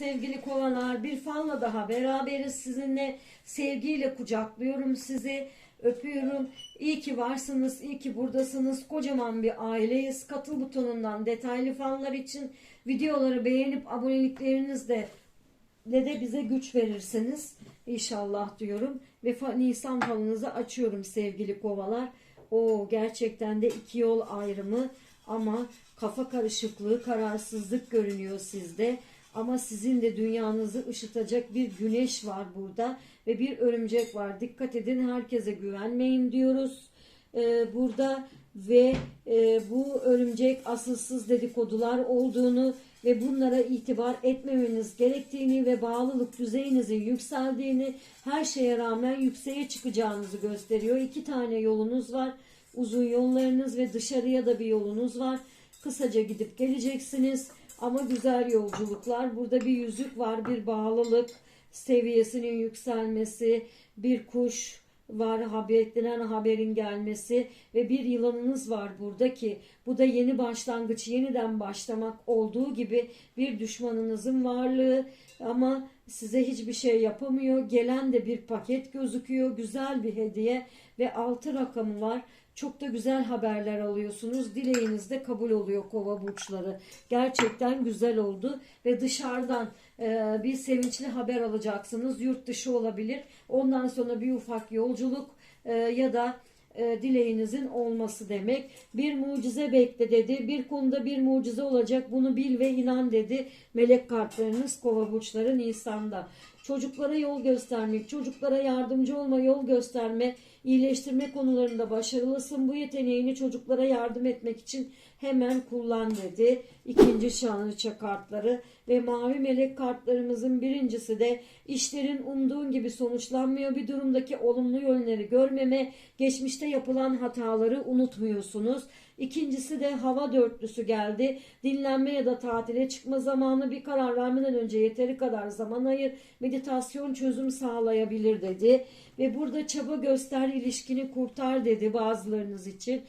sevgili kovalar. Bir falla daha beraberiz sizinle. Sevgiyle kucaklıyorum sizi. Öpüyorum. İyi ki varsınız, iyi ki buradasınız. Kocaman bir aileyiz. Katıl butonundan detaylı fanlar için videoları beğenip aboneliklerinizle de de bize güç verirseniz inşallah diyorum. Ve Nisan falınızı açıyorum sevgili kovalar. O gerçekten de iki yol ayrımı ama kafa karışıklığı, kararsızlık görünüyor sizde. Ama sizin de dünyanızı ışıtacak bir güneş var burada ve bir örümcek var. Dikkat edin herkese güvenmeyin diyoruz Ee, burada ve e, bu örümcek asılsız dedikodular olduğunu ve bunlara itibar etmemeniz gerektiğini ve bağlılık düzeyinizin yükseldiğini her şeye rağmen yükseğe çıkacağınızı gösteriyor. İki tane yolunuz var. Uzun yollarınız ve dışarıya da bir yolunuz var. Kısaca gidip geleceksiniz ama güzel yolculuklar. Burada bir yüzük var, bir bağlılık seviyesinin yükselmesi, bir kuş var, ha- beklenen haberin gelmesi ve bir yılanınız var burada ki bu da yeni başlangıç, yeniden başlamak olduğu gibi bir düşmanınızın varlığı ama size hiçbir şey yapamıyor. Gelen de bir paket gözüküyor, güzel bir hediye ve altı rakamı var. Çok da güzel haberler alıyorsunuz. Dileğiniz de kabul oluyor kova burçları. Gerçekten güzel oldu ve dışarıdan e, bir sevinçli haber alacaksınız. Yurt dışı olabilir. Ondan sonra bir ufak yolculuk e, ya da e, dileğinizin olması demek. Bir mucize bekle dedi. Bir konuda bir mucize olacak. Bunu bil ve inan dedi. Melek kartlarınız kova burçları Nisan'da. Çocuklara yol göstermek, çocuklara yardımcı olma, yol gösterme, iyileştirme konularında başarılısın. Bu yeteneğini çocuklara yardım etmek için hemen kullan dedi. İkinci şanlıça kartları ve mavi melek kartlarımızın birincisi de işlerin umduğun gibi sonuçlanmıyor. Bir durumdaki olumlu yönleri görmeme, geçmişte yapılan hataları unutmuyorsunuz. İkincisi de hava dörtlüsü geldi. Dinlenme ya da tatile çıkma zamanı bir karar vermeden önce yeteri kadar zaman ayır. Meditasyon çözüm sağlayabilir dedi. Ve burada çaba göster ilişkini kurtar dedi bazılarınız için.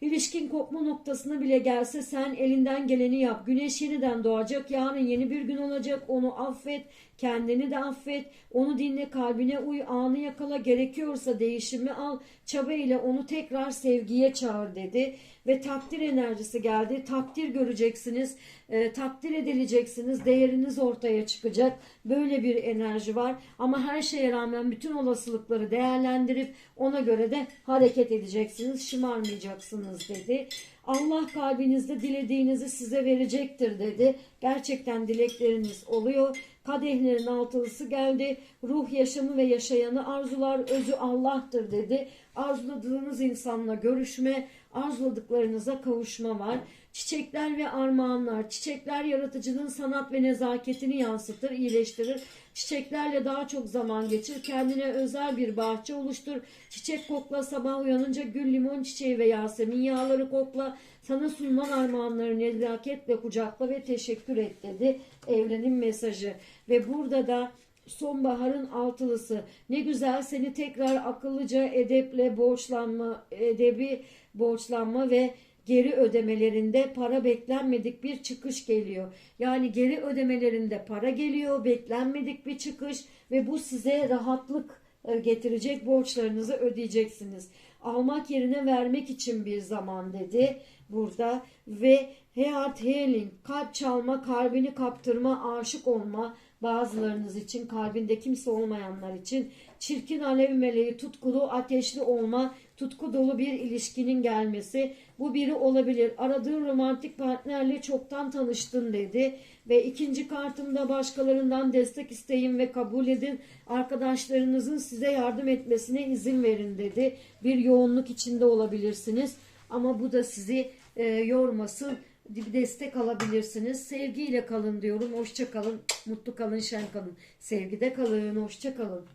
İlişkin kopma noktasına bile gelse sen elinden geleni yap. Güneş yeniden doğacak. Yarın yeni bir gün olacak. Onu affet. Kendini de affet. Onu dinle. Kalbine uy. Anı yakala. Gerekiyorsa değişimi al. Çaba ile onu tekrar sevgiye çağır dedi. Ve takdir enerjisi geldi. Takdir göreceksiniz. E, takdir edileceksiniz. Değeriniz ortaya çıkacak. Böyle bir enerji var. Ama her şeye rağmen bütün olasılıkları değerlendirip ona göre de hareket edeceksiniz. Şımarmayacaksınız dedi. Allah kalbinizde dilediğinizi size verecektir dedi. Gerçekten dilekleriniz oluyor. Kadehlerin altılısı geldi. Ruh yaşamı ve yaşayanı arzular özü Allah'tır dedi. Arzuladığınız insanla görüşme, arzuladıklarınıza kavuşma var. Çiçekler ve armağanlar. Çiçekler yaratıcının sanat ve nezaketini yansıtır, iyileştirir. Çiçeklerle daha çok zaman geçir. Kendine özel bir bahçe oluştur. Çiçek kokla sabah uyanınca gül, limon çiçeği ve yasemin yağları kokla. Sana sunulan armağanları nezaketle kucakla ve teşekkür et dedi. Evrenin mesajı. Ve burada da sonbaharın altılısı. Ne güzel seni tekrar akıllıca edeple borçlanma, edebi borçlanma ve geri ödemelerinde para beklenmedik bir çıkış geliyor. Yani geri ödemelerinde para geliyor, beklenmedik bir çıkış ve bu size rahatlık e, getirecek borçlarınızı ödeyeceksiniz. Almak yerine vermek için bir zaman dedi burada ve heart healing kalp çalma, kalbini kaptırma, aşık olma bazılarınız için kalbinde kimse olmayanlar için çirkin alev meleği tutkulu ateşli olma tutku dolu bir ilişkinin gelmesi. Bu biri olabilir. Aradığın romantik partnerle çoktan tanıştın dedi ve ikinci kartımda başkalarından destek isteyin ve kabul edin. Arkadaşlarınızın size yardım etmesine izin verin dedi. Bir yoğunluk içinde olabilirsiniz ama bu da sizi e, yormasın bir destek alabilirsiniz. Sevgiyle kalın diyorum. Hoşça kalın. Mutlu kalın, şen kalın. Sevgide kalın. Hoşça kalın.